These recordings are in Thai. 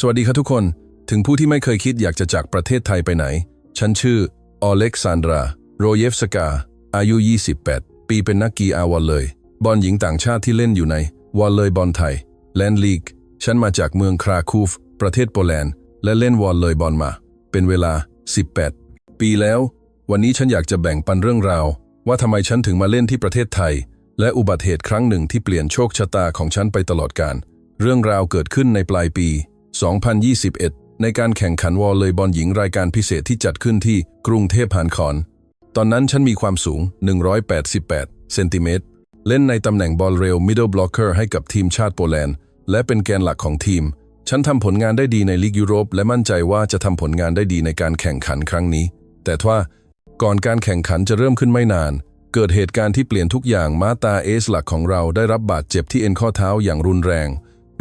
สวัสดีครับทุกคน ถึงผู้ที่ไม่เคยคิดอยากจะจากประเทศไทยไปไหน ฉันชื่ออเล็กซานดรา โรเยฟสกา อายุ 28 ปีเป็นนักกีฬาวอลเลย บอลหญิงต่างชาติที่เล่นอยู่ในวอลเลยบอลไทย แลนด์ลีก ฉันมาจากเมืองคราคูฟ ประเทศโปแลนด์ และเล่นวอลเลยบอลมา เป็นเวลา 18 ปีแล้ว วันนี้ฉันอยากจะแบ่งปันเรื่องราว ว่าทำไมฉันถึงมาเล่นที่ประเทศไทย และอุบัติเหตุครั้งหนึ่งที่เปลี่ยนโชคชะตาของฉันไปตลอดกาล เรื่องราวเกิดขึ้นในปลายปี 2021 ในการแข่งขันวอลเลย์บอลหญิงรายการพิเศษที่จัดขึ้นที่กรุงเทพหานคร ตอนนั้นฉันมีความสูง 188 เซนติเมตร เล่นในตำแหน่งบอลเร็ว middle blocker ให้กับทีมชาติโปแลนด์ และเป็นแกนหลักของทีม ฉันทำผลงานได้ดีในลีกยุโรป และมั่นใจว่าจะทำผลงานได้ดีในการแข่งขันครั้งนี้ แต่ว่าก่อนการแข่งขันจะเริ่มขึ้นไม่นาน เกิดเหตุการณ์ที่เปลี่ยนทุกอย่างมาตาเอสหลักของเราได้รับบาดเจ็บที่เอ็นข้อเท้าอย่างรุนแรง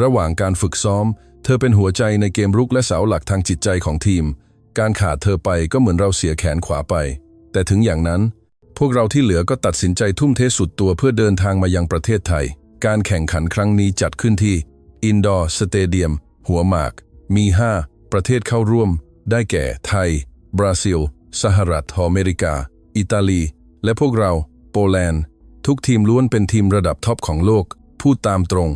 ระหว่างการฝึกซ้อม เธอเป็นหัวใจในเกมรุกและเสาหลักทางจิตใจของทีม การขาดเธอไปก็เหมือนเราเสียแขนขวาไป แต่ถึงอย่างนั้น พวกเราที่เหลือก็ตัดสินใจทุ่มเทสุดตัวเพื่อเดินทางมายังประเทศไทย การแข่งขันครั้งนี้จัดขึ้นที่อินดอร์สเตเดียม หัวหมาก มี 5 ประเทศเข้าร่วม ได้แก่ ไทย บราซิล สหรัฐอเมริกา อิตาลี และพวกเรา โปแลนด์ ทุกทีมล้วนเป็นทีมระดับท็อปของโลก พูดตามตรง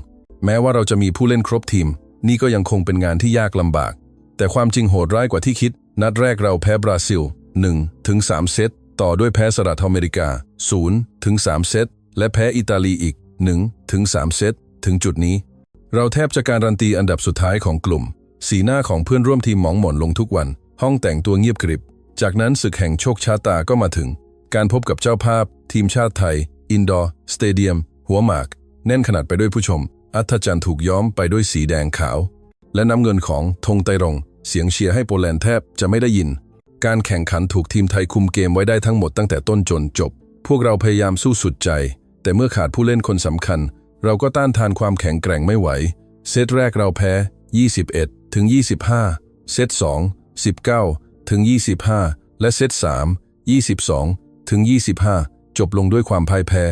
แม้ว่าเราจะมีผู้เล่นครบทีม นี่ก็ยังคงเป็นงานที่ยากลำบาก แต่ความจริงโหดร้ายกว่าที่คิด นัดแรกเราแพ้บราซิล1ถึง3เซต ต่อด้วยแพ้สหรัฐอเมริกา0ถึง3เซต และแพ้อิตาลีอีก1ถึง3เซต ถึงจุดนี้ เราแทบจะการันตีอันดับสุดท้ายของกลุ่ม สีหน้าของเพื่อนร่วมทีมหมองหม่นลงทุกวัน ห้องแต่งตัวเงียบกริบ จากนั้นศึกแห่งโชคชะตาก็มาถึง การพบกับเจ้าภาพ ทีมชาติไทย อินดอร์สเตเดียม หัวหมาก แน่นขนาดไปด้วยผู้ชม อัธจันทร์ถูกย้อมไปด้วยสีแดงขาว และน้ำเงินของธงไตรง เสียงเชียร์ให้โปแลนด์แทบจะไม่ได้ยิน การแข่งขันถูกทีมไทยคุมเกมไว้ได้ทั้งหมดตั้งแต่ต้นจนจบ พวกเราพยายามสู้สุดใจ แต่เมื่อขาดผู้เล่นคนสำคัญ เราก็ต้านทานความแข็งแกร่งไม่ไหว เซตแรกเราแพ้ 21 ถึง 25 เซต2 19 ถึง 25 และเซต3 22 ถึง 25 จบลงด้วยความพ่ายแพ้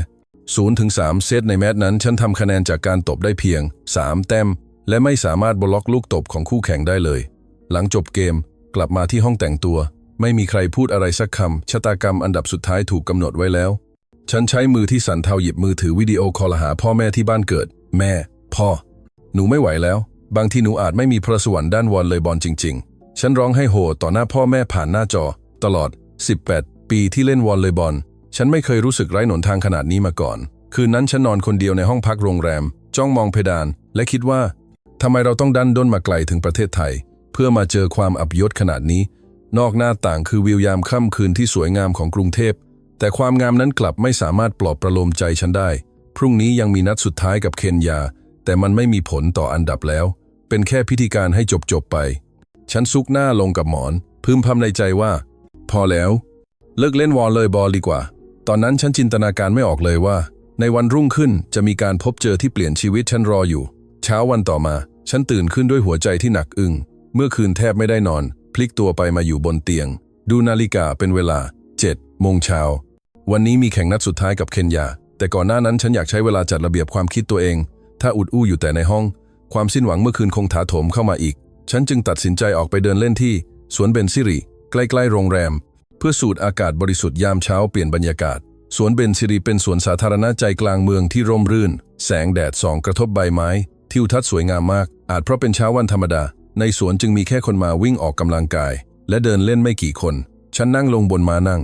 0ถึง3เซตในแมตช์นั้นฉันทำคะแนนจากการตบได้เพียง 3 แต้ม และไม่สามารถบล็อกลูกตบของคู่แข่งได้เลย หลังจบเกมกลับมาที่ห้องแต่งตัว ไม่มีใครพูดอะไรสักคำชะตากรรมอันดับสุดท้ายถูกกำหนดไว้แล้ว ฉันใช้มือที่สั่นเทาหยิบมือถือวิดีโอคอลหาพ่อแม่ที่บ้านเกิด แม่ พ่อ หนูไม่ไหวแล้ว บางทีหนูอาจไม่มีพระสวรรค์ด้านวอลเลยบอลจริง ๆ ฉันร้องให้โหต่อหน้าพ่อแม่ผ่านหน้าจอ ตลอด 18 ปีที่เล่นวอลเลยบอล ฉันไม่เคยรู้สึกไร้หนทางขนาดนี้มาก่อน คืนนั้นฉันนอนคนเดียวในห้องพักโรงแรม จ้องมองเพดาน และคิดว่าทำไมเราต้องดันด้นมาไกลถึงประเทศไทย เพื่อมาเจอความอับยศขนาดนี้ นอกหน้าต่างคือวิวยามค่ำคืนที่สวยงามของกรุงเทพ แต่ความงามนั้นกลับไม่สามารถปลอบประโลมใจฉันได้ พรุ่งนี้ยังมีนัดสุดท้ายกับเคนยา แต่มันไม่มีผลต่ออันดับแล้ว เป็นแค่พิธีการให้จบๆไป ฉันซุกหน้าลงกับหมอน พึมพำในใจว่า พอแล้ว เลิกเล่นวอลเลยบอลดีกว่า ตอนนั้นฉันจินตนาการไม่ออกเลยว่า ในวันรุ่งขึ้นจะมีการพบเจอที่เปลี่ยนชีวิตฉันรออยู่ เช้าวันต่อมา ฉันตื่นขึ้นด้วยหัวใจที่หนักอึ้งเมื่อคืนแทบไม่ได้นอน พลิกตัวไปมาอยู่บนเตียง ดูนาฬิกาเป็นเวลา7โมงเช้าวันนี้มีแข่งนัดสุดท้ายกับเคนยา แต่ก่อนหน้านั้นฉันอยากใช้เวลาจัดระเบียบความคิดตัวเอง ถ้าอุดอู้อยู่แต่ในห้อง ความสิ้นหวังเมื่อคืนคงถาโถมเข้ามาอีก ฉันจึงตัดสินใจออกไปเดินเล่นที่ สวนเบนซิริ ใกล้ๆโรงแรม พื่อสูดอากาศบริสุทธิ์ยามเช้าเปลี่ยนบรรยากาศ สวนเบนซิริเป็นสวนสาธารณะใจกลางเมืองที่ร่มรื่น แสงแดดส่องกระทบใบไม้ ทิวทัศน์สวยงามมาก อาจเพราะเป็นเช้าวันธรรมดา ในสวนจึงมีแค่คนมาวิ่งออกกำลังกาย และเดินเล่นไม่กี่คน ฉันนั่งลงบนม้านั่ง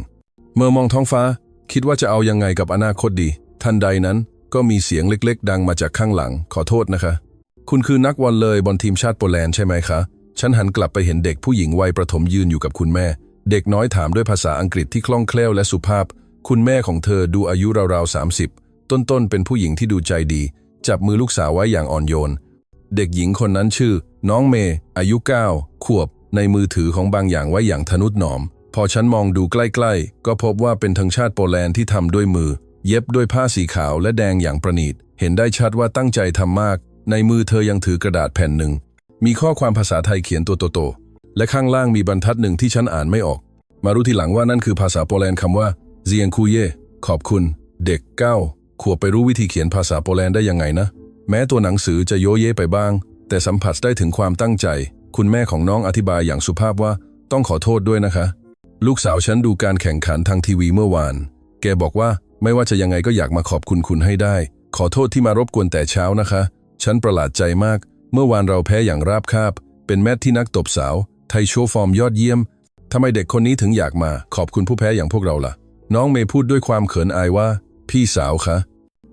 เมื่อมองท้องฟ้า คิดว่าจะเอายังไงกับอนาคตดี ทันใดนั้นก็มีเสียงเล็กๆ ดังมาจากข้างหลัง ขอโทษนะคะ คุณคือนักวอลเลยบอลทีมชาติโปแลนด์ใช่ไหมคะ ฉันหันกลับไปเห็นเด็กผู้หญิงวัยประถมยืนอยู่กับคุณแม่ เด็กน้อยถามด้วยภาษาอังกฤษที่คล่องแคล่วและสุภาพ คุณแม่ของเธอดูอายุราวๆ30ต้นๆเป็นผู้หญิงที่ดูใจดี จับมือลูกสาวไว้อย่างอ่อนโยน เด็กหญิงคนนั้นชื่อ น้องเมย์อายุ 9 ขวบ ในมือถือของบางอย่างไว้อย่างทนุถนอม พอฉันมองดูใกล้ๆ ก็พบว่าเป็นธงชาติโปแลนด์ที่ทำด้วยมือ เย็บด้วยผ้าสีขาวและแดงอย่างประณีต เห็นได้ชัดว่าตั้งใจทำมาก ในมือเธอยังถือกระดาษแผ่นหนึ่ง มีข้อความภาษาไทยเขียนตัวโตๆ และข้างล่างมีบรรทัดหนึ่งที่ฉันอ่านไม่ออก มารู้ทีหลังว่านั่นคือภาษาโปแลนด์คำว่าเซียงคูเย่ขอบคุณ เด็กเก้าขวบไปรู้วิธีเขียนภาษาโปแลนด์ได้ยังไงนะ แม้ตัวหนังสือจะโยเย่ไปบ้าง แต่สัมผัสได้ถึงความตั้งใจ คุณแม่ของน้องอธิบายอย่างสุภาพว่าต้องขอโทษด้วยนะคะ ลูกสาวฉันดูการแข่งขันทางทีวีเมื่อวาน แกบอกว่าไม่ว่าจะยังไงก็อยากมาขอบคุณคุณให้ได้ ขอโทษที่มารบกวนแต่เช้านะคะ ฉันประหลาดใจมาก เมื่อวานเราแพ้อย่างราบคาบ เป็นแมตที่นักตบสาว ไทยโชว์ฟอร์มยอดเยี่ยมทำไมเด็กคนนี้ถึงอยากมา ขอบคุณผู้แพ้อย่างพวกเราล่ะ น้องเมย์พูดด้วยความเขินอายว่า พี่สาวคะ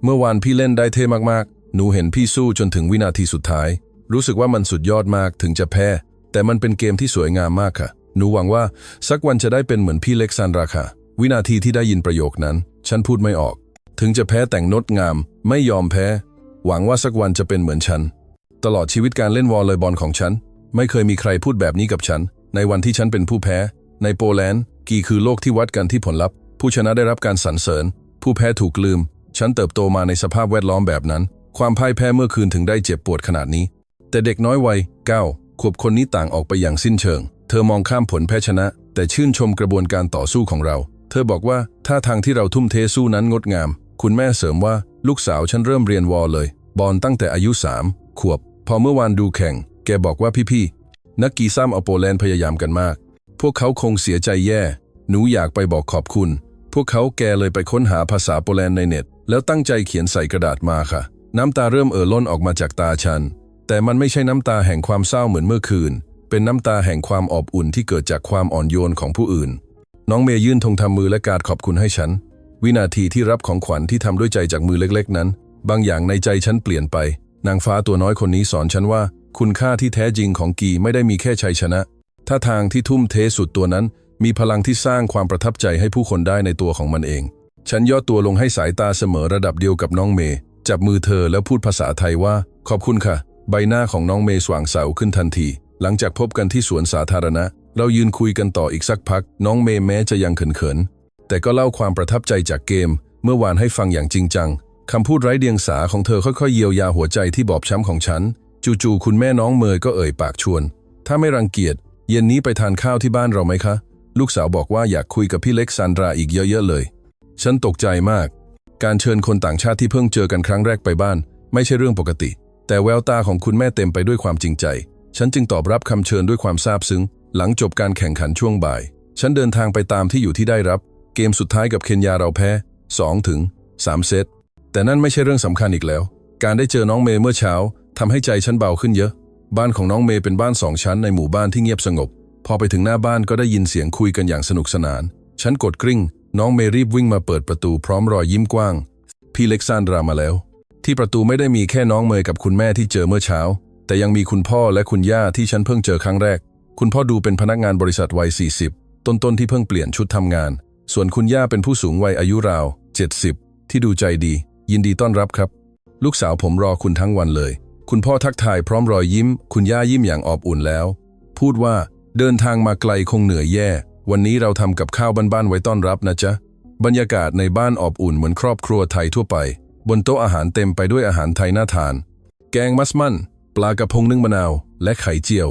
เมื่อวานพี่เล่นได้เท่มากๆ หนูเห็นพี่สู้จนถึงวินาทีสุดท้าย รู้สึกว่ามันสุดยอดมากถึงจะแพ้ แต่มันเป็นเกมที่สวยงามมากค่ะ หนูหวังว่าสักวันจะได้เป็นเหมือนพี่เล็กซานราค่ะ วินาทีที่ได้ยินประโยคนั้น ฉันพูดไม่ออก ถึงจะแพ้แต่งนดงาม ไม่ยอมแพ้ หวังว่าสักวันจะเป็นเหมือนฉัน ตลอดชีวิตการเล่นวอลเลย์บอลของฉัน ไม่เคยมีใครพูดแบบนี้กับฉัน ในวันที่ฉันเป็นผู้แพ้ ในโปแลนด์ กีคือโลกที่วัดกันที่ผลลัพธ์ ผู้ชนะได้รับการสรรเสริญ ผู้แพ้ถูกลืม ฉันเติบโตมาในสภาพแวดล้อมแบบนั้น ความพ่ายแพ้เมื่อคืนถึงได้เจ็บปวดขนาดนี้ แต่เด็กน้อยวัยเก้าขวบคนนี้ต่างออกไปอย่างสิ้นเชิง เธอมองข้ามผลแพ้ชนะ แต่ชื่นชมกระบวนการต่อสู้ของเรา เธอบอกว่าท่าทางที่เราทุ่มเทสู้นั้นงดงาม คุณแม่เสริมว่าลูกสาวฉันเริ่มเรียนวอลเลย บอลตั้งแต่อายุสามขวบ พอเมื่อวานดูแข่ง แกบอกว่าพี่ๆ นักกีซ้ำเอาโปแลนด์พยายามกันมาก พวกเขาคงเสียใจแย่ หนูอยากไปบอกขอบคุณ พวกเขาแกเลยไปค้นหาภาษาโปแลนด์ในเน็ต แล้วตั้งใจเขียนใส่กระดาษมาค่ะ น้ำตาเริ่มเอ่อล้นออกมาจากตาฉัน แต่มันไม่ใช่น้ำตาแห่งความเศร้าเหมือนเมื่อคืน เป็นน้ำตาแห่งความอบอุ่นที่เกิดจากความอ่อนโยนของผู้อื่น น้องเมย์ยื่นธงทำมือและการขอบคุณให้ฉัน วินาทีที่รับของขวัญที่ทำด้วยใจจากมือเล็ก ๆ นั้น บางอย่างในใจฉันเปลี่ยนไป นางฟ้าตัวน้อยคนนี้สอนฉันว่า คุณค่าที่แท้จริงของกีไม่ได้มีแค่ชัยชนะท่าทางที่ทุ่มเทสุดตัวนั้น มีพลังที่สร้างความประทับใจให้ผู้คนได้ในตัวของมันเอง ฉันย่อตัวลงให้สายตาเสมอระดับเดียวกับน้องเมย์จับมือเธอแล้วพูดภาษาไทยว่า ขอบคุณค่ะ ใบหน้าของน้องเมย์สว่างเสาขึ้นทันที หลังจากพบกันที่สวนสาธารณะ เรายืนคุยกันต่ออีกสักพัก น้องเมย์แม้จะยังเขินๆแต่ก็เล่าความประทับใจจากเกม เมื่อวานให้ฟังอย่างจริงจังคำพูดไร้เดียงสาของเธอค่อยๆเยียวยาหัวใจที่บอบช้ำของฉัน จู่ๆคุณแม่น้องเมย์ก็เอ่ยปากชวน ถ้าไม่รังเกียจ เย็นนี้ไปทานข้าวที่บ้านเราไหมคะ ลูกสาวบอกว่าอยากคุยกับพี่เล็กซานดราอีกเยอะๆเลย ฉันตกใจมาก การเชิญคนต่างชาติที่เพิ่งเจอกันครั้งแรกไปบ้าน ไม่ใช่เรื่องปกติ แต่แววตาของคุณแม่เต็มไปด้วยความจริงใจ ฉันจึงตอบรับคำเชิญด้วยความซาบซึ้ง หลังจบการแข่งขันช่วงบ่าย ฉันเดินทางไปตามที่อยู่ที่ได้รับ เกมสุดท้ายกับเคนยาเราแพ้2ถึง3เซตแต่นั่นไม่ใช่เรื่องสำคัญอีกแล้ว การได้เจอน้องเมย์เมื่อเช้า ทำให้ใจฉันเบาขึ้นเยอะ บ้านของน้องเมย์เป็นบ้านสองชั้นในหมู่บ้านที่เงียบสงบ พอไปถึงหน้าบ้านก็ได้ยินเสียงคุยกันอย่างสนุกสนาน ฉันกดกริ้งน้องเมย์รีบวิ่งมาเปิดประตูพร้อมรอยยิ้มกว้าง พี่เล็กซานดรามาแล้ว ที่ประตูไม่ได้มีแค่น้องเมย์กับคุณแม่ที่เจอเมื่อเช้า แต่ยังมีคุณพ่อและคุณย่าที่ฉันเพิ่งเจอครั้งแรก คุณพ่อดูเป็นพนักงานบริษัทวัย 40 ต้นๆที่เพิ่งเปลี่ยนชุดทำงาน ส่วนคุณย่าเป็นผู้สูงวัยอายุราว 70 ที่ดูใจดี ยินดีต้อนรับครับ ลูกสาวผมรอคุณทั้งวันเลย คุณพ่อทักทายพร้อมรอยยิ้ม คุณย่ายิ้มอย่างอบอุ่นแล้ว พูดว่าเดินทางมาไกลคงเหนื่อยแย่ วันนี้เราทำกับข้าวบ้านๆไว้ต้อนรับนะจ๊ะ บรรยากาศในบ้านอบอุ่นเหมือนครอบครัวไทยทั่วไป บนโต๊ะอาหารเต็มไปด้วยอาหารไทยน่าทาน แกงมัสมั่น ปลากระพงนึ่งมะนาว และไข่เจียว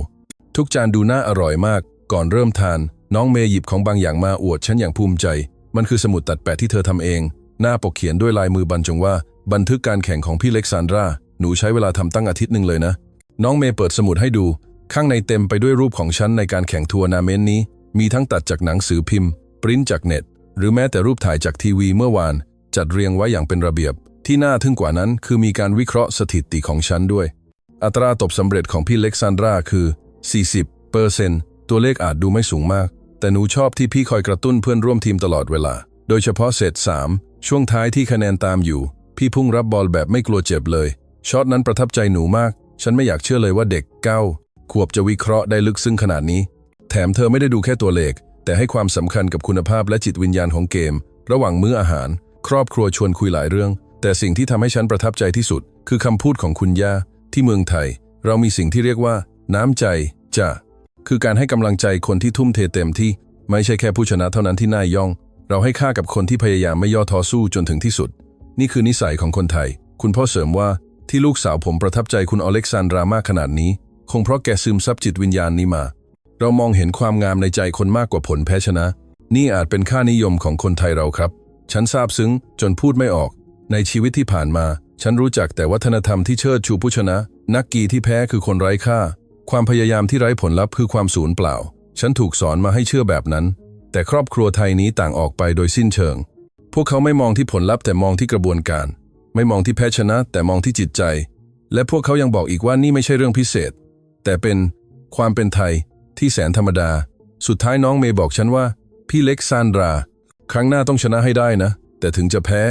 ทุกจานดูน่าอร่อยมาก ก่อนเริ่มทาน น้องเมย์หยิบของบางอย่างมาอวดฉันอย่างภูมิใจ มันคือสมุดตัดแปะที่เธอทำเอง หน้าปกเขียนด้วยลายมือบรรจงว่า บันทึกการแข่งของพี่เล็กซานดรา นูใช้เวลาทำตั้งอาทิตย์หนึ่งเลยนะ น้องเมย์เปิดสมุดให้ดู ข้างในเต็มไปด้วยรูปของฉันในการแข่งทัวร์นาเมนต์นี้ มีทั้งตัดจากหนังสือพิมพ์ ปริ้นจากเน็ต หรือแม้แต่รูปถ่ายจากทีวีเมื่อวาน จัดเรียงไว้อย่างเป็นระเบียบ ที่น่าทึ่งกว่านั้นคือมีการวิเคราะห์สถิติของฉันด้วย อัตราตบสำเร็จของพี่เล็กซานดราคือ 40เปอร์เซนต์ตัวเลขอาจดูไม่สูงมาก แต่หนูชอบที่พี่คอยกระตุ้นเพื่อนร่วมทีมตลอดเวลา โดยเฉพาะเซต3ช่วงท้ายที่คะแนนตามอยู่ พี่พุ่งรับบอลแบบไม่กลัวเจ็บเลย ช็อตนั้นประทับใจหนูมาก ฉันไม่อยากเชื่อเลยว่าเด็กเก้าขวบจะวิเคราะห์ได้ลึกซึ้งขนาดนี้ แถมเธอไม่ได้ดูแค่ตัวเลข แต่ให้ความสำคัญกับคุณภาพและจิตวิญญาณของเกม ระหว่างมื้ออาหาร ครอบครัวชวนคุยหลายเรื่อง แต่สิ่งที่ทำให้ฉันประทับใจที่สุด คือคำพูดของคุณย่า ที่เมืองไทย เรามีสิ่งที่เรียกว่า น้ำใจจะคือการให้กำลังใจคนที่ทุ่มเทเต็มที่ ไม่ใช่แค่ผู้ชนะเท่านั้นที่น่ายย่อง เราให้ค่ากับคนที่พยายามไม่ย่อท้อสู้จนถึงที่สุด นี่คือนิสัยของคนไทย คุณพ่อเสริมว่า ที่ลูกสาวผมประทับใจคุณอเล็กซานดรามากขนาดนี้ คงเพราะแกซึมซับจิตวิญญาณนี้มา เรามองเห็นความงามในใจคนมากกว่าผลแพ้ชนะ นี่อาจเป็นค่านิยมของคนไทยเราครับ ฉันซาบซึ้งจนพูดไม่ออก ในชีวิตที่ผ่านมา ฉันรู้จักแต่วัฒนธรรมที่เชิดชูผู้ชนะ นักกีที่แพ้คือคนไร้ค่า ความพยายามที่ไร้ผลลัพธ์คือความสูญเปล่า ฉันถูกสอนมาให้เชื่อแบบนั้น แต่ครอบครัวไทยนี้ต่างออกไปโดยสิ้นเชิง พวกเขาไม่มองที่ผลลัพธ์แต่มองที่กระบวนการ ไม่มองที่แพ้ชนะ แต่มองที่จิตใจ และพวกเขายังบอกอีกว่านี่ไม่ใช่เรื่องพิเศษ แต่เป็นความเป็นไทยที่แสนธรรมดา สุดท้ายน้องเมย์บอกฉันว่า พี่เล็กซานดรา ครั้งหน้าต้องชนะให้ได้นะ แต่ถึงจะแพ้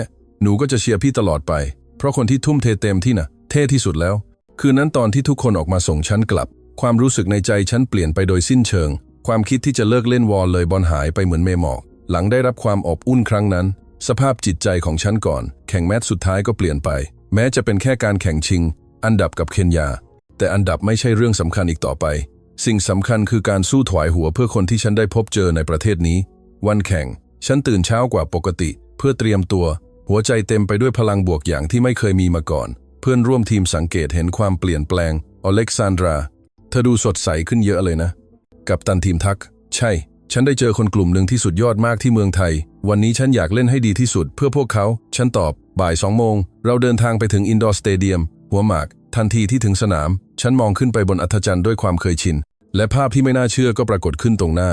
หนูก็จะเชียร์พี่ตลอดไป เพราะคนที่ทุ่มเทเต็มที่น่ะ เท่ที่สุดแล้ว คืนนั้นตอนที่ทุกคนออกมาส่งฉันกลับ ความรู้สึกในใจฉันเปลี่ยนไปโดยสิ้นเชิง ความคิดที่จะเลิกเล่นวอลเลยบอลหายไปเหมือนเมย์หมอก หลังได้รับความอบอุ่นครั้งนั้น สภาพจิตใจของฉันก่อน แข่งแมตช์สุดท้ายก็เปลี่ยนไป แม้จะเป็นแค่การแข่งชิง อันดับกับเคนยา แต่อันดับไม่ใช่เรื่องสำคัญอีกต่อไป สิ่งสำคัญคือการสู้ถวายหัวเพื่อคนที่ฉันได้พบเจอในประเทศนี้ วันแข่ง ฉันตื่นเช้ากว่าปกติ เพื่อเตรียมตัว หัวใจเต็มไปด้วยพลังบวกอย่างที่ไม่เคยมีมาก่อน เพื่อนร่วมทีมสังเกตเห็นความเปลี่ยนแปลงอเล็กซานดราเธอดูสดใสขึ้นเยอะเลยนะ กับตันทีมทัก ใช่ ฉันได้เจอคนกลุ่มหนึ่งที่สุดยอดมากที่เมืองไทย วันนี้ฉันอยากเล่นให้ดีที่สุดเพื่อพวกเขา ฉันตอบ บ่ายสองโมง เราเดินทางไปถึงอินดอร์สเตเดียม หัวหมาก ทันทีที่ถึงสนาม ฉันมองขึ้นไปบนอัธจันทร์ด้วยความเคยชิน และภาพที่ไม่น่าเชื่อก็ปรากฏขึ้นตรงหน้า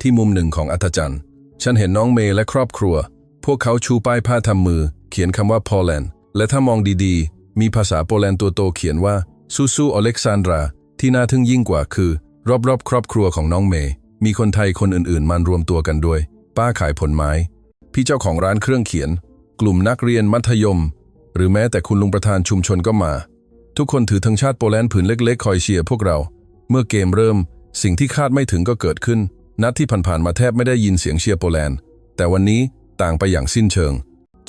ที่มุมหนึ่งของอัธจันทร์ ฉันเห็นน้องเมย์และครอบครัว พวกเขาชูป้ายผ้าทำมือ เขียนคำว่า Poland และถ้ามองดีๆ มีภาษาโปแลนด์ตัวโตเขียนว่าซูซูอเล็กซานดรา ที่น่าทึ่งยิ่งกว่าคือ รอบๆ ครอบครัวของน้องเมย์ มีคนไทยคนอื่นๆ มารวมตัวกันด้วย ป้าขายผลไม้ พี่เจ้าของร้านเครื่องเขียน กลุ่มนักเรียนมัธยม หรือแม้แต่คุณลุงประธานชุมชนก็มา ทุกคนถือธงชาติโปแลนด์ผืนเล็กๆ คอยเชียร์พวกเรา เมื่อเกมเริ่ม สิ่งที่คาดไม่ถึงก็เกิดขึ้น นัดที่ผ่านๆมาแทบไม่ได้ยินเสียงเชียร์โปแลนด์ แต่วันนี้ต่างไปอย่างสิ้นเชิง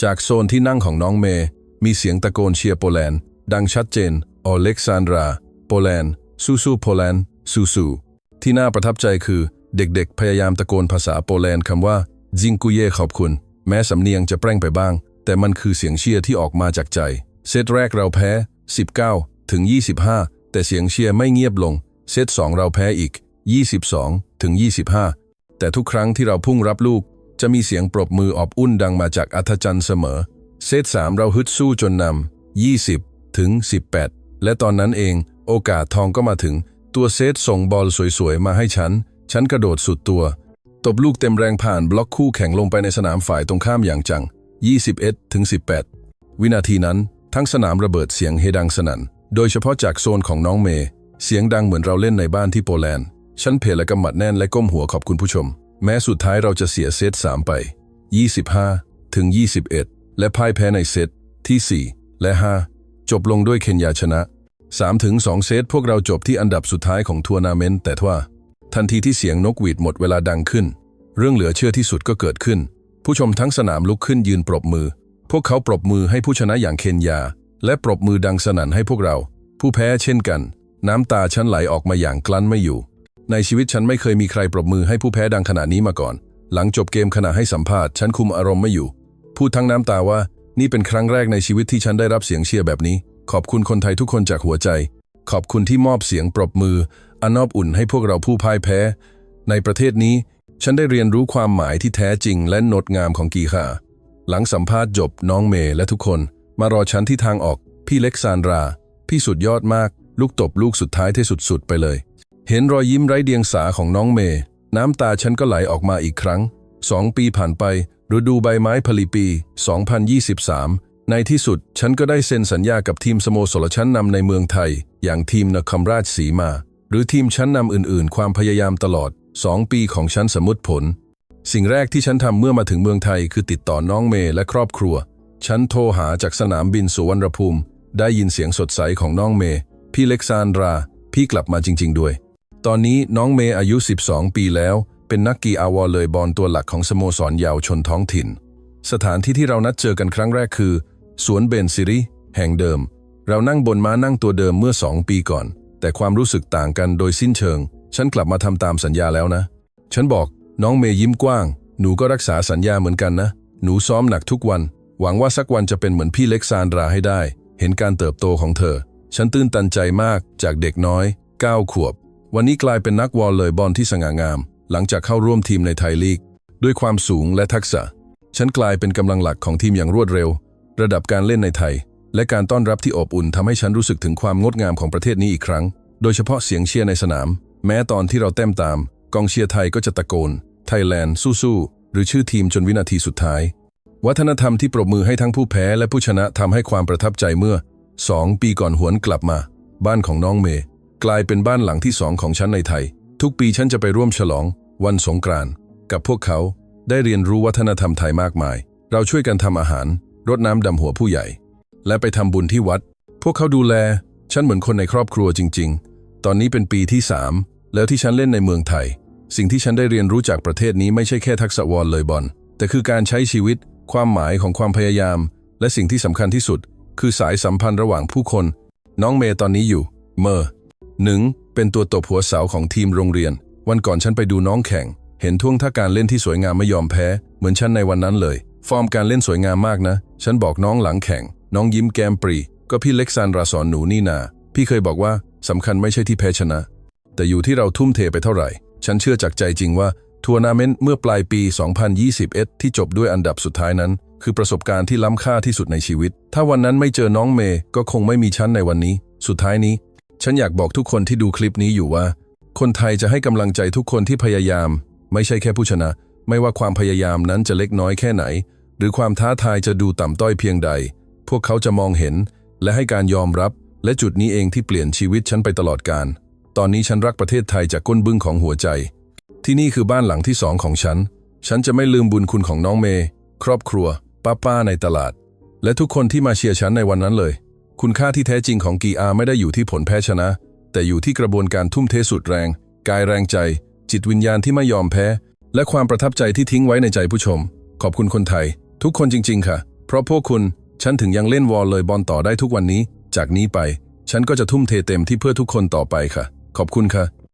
จากโซนที่นั่งของน้องเมย์มีเสียงตะโกนเชียร์โปแลนด์ ดังชัดเจนอเล็กซานดรา โปแลนด์ซูซูโปแลนด์ซูซูที่น่าประทับใจคือ เด็กๆ พยายามตะโกนภาษาโปแลนด์คำว่าจิงกุเย่ขอบคุณ แม้สำเนียงจะแปร่งไปบ้าง แต่มันคือเสียงเชียร์ที่ออกมาจากใจ เซตแรกเราแพ้ 19 ถึง 25 แต่เสียงเชียร์ไม่เงียบลง เซตสองเราแพ้อีก 22 ถึง 25 แต่ทุกครั้งที่เราพุ่งรับลูก จะมีเสียงปรบมืออบอุ่นดังมาจากอัธจันทร์เสมอ เซตสามเราฮึดสู้จนนำ20 ถึง 18 และตอนนั้นเอง โอกาสทองก็มาถึง ตัวเซตส่งบอลสวยๆมาให้ฉัน ฉันกระโดดสุดตัว ตบลูกเต็มแรงผ่านบล็อกคู่แข่งลงไปในสนามฝ่ายตรงข้ามอย่างจัง 21ถึง18 วินาทีนั้น ทั้งสนามระเบิดเสียงเฮดังสนั่น โดยเฉพาะจากโซนของน้องเมย์เสียงดังเหมือนเราเล่นในบ้านที่โปแลนด์ ฉันเพลและกำมัดแน่นและก้มหัวขอบคุณผู้ชม แม้สุดท้ายเราจะเสียเซต3ไป 25ถึง21 และพ่ายแพ้ในเซตที่ 4 และ 5 จบลงด้วยเคนยาชนะ3ถึง2เซตพวกเราจบที่อันดับสุดท้ายของทัวร์นาเมนต์แต่ว่า ทันทีที่เสียงนกหวีดหมดเวลาดังขึ้น เรื่องเหลือเชื่อที่สุดก็เกิดขึ้น ผู้ชมทั้งสนามลุกขึ้นยืนปรบมือ พวกเขาปรบมือให้ผู้ชนะอย่างเคนยา และปรบมือดังสนั่นให้พวกเรา ผู้แพ้เช่นกัน น้ำตาฉันไหลออกมาอย่างกลั้นไม่อยู่ ในชีวิตฉันไม่เคยมีใครปรบมือให้ผู้แพ้ดังขนาดนี้มาก่อน หลังจบเกมขณะให้สัมภาษณ์ฉันคุมอารมณ์ไม่อยู่ พูดทั้งน้ำตาว่านี่เป็นครั้งแรกในชีวิตที่ฉันได้รับเสียงเชียร์แบบนี้ ขอบคุณคนไทยทุกคนจากหัวใจ ขอบคุณที่มอบเสียงปรบมือ อันนอบอุ่นให้พวกเราผู้พ่ายแพ้ ในประเทศนี้ ฉันได้เรียนรู้ความหมายที่แท้จริงและงดงามของกีฬาหลังสัมภาษณ์จบน้องเมย์และทุกคน มารอฉันที่ทางออก พี่เล็กซานรา พี่สุดยอดมาก ลูกตบลูกสุดท้ายที่สุดๆไปเลย เห็นรอยยิ้มไร้เดียงสาของน้องเมย์น้ำตาฉันก็ไหลออกมาอีกครั้งสองปีผ่านไปฤดูใบไม้ผลิปี 2023 ในที่สุดฉันก็ได้เซ็นสัญญากับทีมสโมสรชั้นนำในเมืองไทย อย่างทีมนครราชสีมา หรือทีมชั้นนำอื่นๆ ความพยายามตลอด 2 ปีของฉันสมมติผล สิ่งแรกที่ฉันทำเมื่อมาถึงเมืองไทยคือติดต่อน้องเมย์และครอบครัว ฉันโทรหาจากสนามบินสุวรรณภูมิ ได้ยินเสียงสดใสของน้องเมย์พี่เล็กซานดรา พี่กลับมาจริง ๆ ด้วย ตอนนี้น้องเมย์อายุ 12 ปีแล้ว เป็นนักกีฬาวอลเลยบอลตัวหลักของสโมสรเยาวชนท้องถิ่น สถานที่ที่เรานัดเจอกันครั้งแรกคือ สวนเบนซิริแห่งเดิม เรานั่งบนม้านั่งตัวเดิมเมื่อสองปีก่อน แต่ความรู้สึกต่างกันโดยสิ้นเชิง ฉันกลับมาทำตามสัญญาแล้วนะ ฉันบอกน้องเมย์ยิ้มกว้าง หนูก็รักษาสัญญาเหมือนกันนะ หนูซ้อมหนักทุกวัน หวังว่าสักวันจะเป็นเหมือนพี่เล็กซานดราให้ได้ เห็นการเติบโตของเธอ ฉันตื้นตันใจมากจากเด็กน้อย 9 ขวบ วันนี้กลายเป็นนักวอลเลย์บอลที่สง่างาม หลังจากเข้าร่วมทีมในไทยลีก ด้วยความสูงและทักษะ ฉันกลายเป็นกำลังหลักของทีมอย่างรวดเร็ว ระดับการเล่นในไทย และการต้อนรับที่อบอุ่นทำให้ฉันรู้สึกถึงความงดงามของประเทศนี้อีกครั้ง โดยเฉพาะเสียงเชียร์ในสนาม แม้ตอนที่เราแต้มตาม กองเชียร์ไทยก็จะตะโกน ไทยแลนด์สู้ๆ หรือชื่อทีมจนวินาทีสุดท้าย วัฒนธรรมที่ปรบมือให้ทั้งผู้แพ้และผู้ชนะทำให้ความประทับใจเมื่อ 2 ปีก่อนหวนกลับมา บ้านของน้องเมย์กลายเป็นบ้านหลังที่สองของฉันในไทย ทุกปีฉันจะไปร่วมฉลอง วันสงกรานต์กับพวกเขาได้เรียนรู้วัฒนธรรมไทยมากมาย เราช่วยกันทำอาหารรดน้ำดำหัวผู้ใหญ่ และไปทำบุญที่วัด พวกเขาดูแล ฉันเหมือนคนในครอบครัวจริง ๆ ตอนนี้เป็นปีที่สามแล้วที่ฉันเล่นในเมืองไทย สิ่งที่ฉันได้เรียนรู้จากประเทศนี้ไม่ใช่แค่ทักษะวอลเลยบอลแต่คือการใช้ชีวิต ความหมายของความพยายาม และสิ่งที่สำคัญที่สุด คือสายสัมพันธ์ระหว่างผู้คน น้องเมย์ตอนนี้อยู่ เมอร์หนึ่งเป็นตัวตบหัวเสาของทีมโรงเรียน วันก่อนฉันไปดูน้องแข่ง เห็นท่วงท่าการเล่นที่สวยงามไม่ยอมแพ้ เหมือนฉันในวันนั้นเลย ฟอร์มการเล่นสวยงามมากนะ ฉันบอกน้องหลังแข่ง น้องยิ้มแกมปรี ก็พี่เล็กซานราสอนหนูนี่นา พี่เคยบอกว่าสำคัญไม่ใช่ที่แพ้ชนะ แต่อยู่ที่เราทุ่มเทไปเท่าไหร่ ฉันเชื่อจากใจจริงว่าทัวร์นาเมนต์เมื่อปลายปี 2021 ที่จบด้วยอันดับสุดท้ายนั้น คือประสบการณ์ที่ล้ำค่าที่สุดในชีวิต ถ้าวันนั้นไม่เจอน้องเมย์ก็คงไม่มีฉันในวันนี้ สุดท้ายนี้ ฉันอยากบอกทุกคนที่ดูคลิปนี้อยู่ว่า คนไทยจะให้กำลังใจทุกคนที่พยายาม ไม่ใช่แค่ผู้ชนะ ไม่ว่าความพยายามนั้นจะเล็กน้อยแค่ไหน หรือความท้าทายจะดูต่ำต้อยเพียงใด พวกเขาจะมองเห็น และให้การยอมรับ และจุดนี้เองที่เปลี่ยนชีวิตฉันไปตลอดกาลตอนนี้ฉันรักประเทศไทยจากก้นบึ้งของหัวใจ ที่นี่คือบ้านหลังที่สองของฉัน ฉันจะไม่ลืมบุญคุณของน้องเมย์ครอบครัว ป้าป้าในตลาด และทุกคนที่มาเชียร์ฉันในวันนั้นเลย คุณค่าที่แท้จริงของกีอาไม่ได้อยู่ที่ผลแพ้ชนะ แต่อยู่ที่กระบวนการทุ่มเทสุดแรง กายแรงใจ จิตวิญญาณที่ไม่ยอมแพ้ และความประทับใจที่ทิ้งไว้ในใจผู้ชม ขอบคุณคนไทย ทุกคนจริง ๆ ค่ะ เพราะพวกคุณ ฉันถึงยังเล่นวอลเลยบอลต่อได้ทุกวันนี้ จากนี้ไป ฉันก็จะทุ่มเทเต็มที่เพื่อทุกคนต่อไปค่ะ ขอบคุณค่ะ